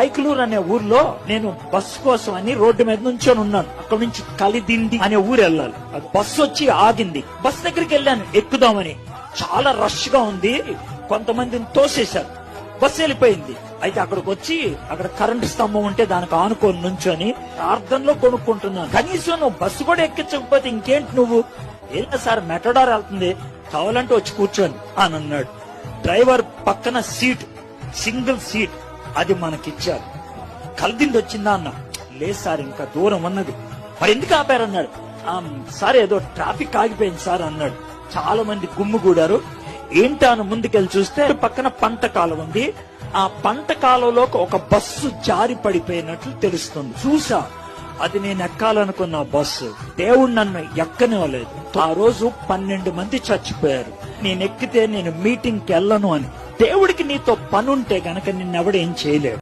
కైకులూరు అనే ఊర్లో నేను బస్సు కోసం అని రోడ్డు మీద నుంచొని ఉన్నాను. అక్కడ నుంచి కలిదిండి అనే ఊరు వెళ్ళాలి. అది బస్సు వచ్చి ఆగింది. బస్ దగ్గరికి వెళ్ళాను. ఎక్కుదామని. చాలా రష్గా ఉంది. కొంతమందిని తోసేశారు. బస్సు వెళ్ళిపోయింది. అయితే అక్కడికి వచ్చి అక్కడ కరెంటు స్తంభం ఉంటే దానికి ఆనుకొని నుంచొని ప్రార్థనలో కొనుక్కుంటున్నాను. కనీసం నువ్వు బస్సు కూడా ఎక్కించకపోతే ఇంకేంటి నువ్వు? ఏం సార్ మెటడార్ వెళ్తుంది. కావాలంటే వచ్చి కూర్చోని అని అన్నాడు. డ్రైవర్ పక్కన సీట్. Single seat. అది మనకిచ్చారు. కలిదిండి వచ్చిందా అన్న. లేదు సార్ ఇంకా దూరం ఉన్నది మరి ఎందుకు ఆపారన్నాడు? సరే సార్ ఏదో ట్రాఫిక్ ఆగిపోయింది సార్ అన్నాడు. చాలా మంది గుమ్ముగూడారు ఏంటా అని ముందుకెళ్ళి చూస్తే పక్కన పంట కాలం ఉంది. ఆ పంట కాలంలోకి ఒక బస్సు జారి పడిపోయినట్లు తెలుస్తుంది. చూసా అది నేను ఎక్కాలనుకున్న బస్సు. దేవుడు నన్ను ఎక్కనివ్వలేదు. ఆ రోజు పన్నెండు మంది చచ్చిపోయారు. నేను ఎక్కితే నేను మీటింగ్కి వెళ్ళను అని. దేవుడికి నీతో పనుంటే గనక నిన్నెవడేం చేయలేడు.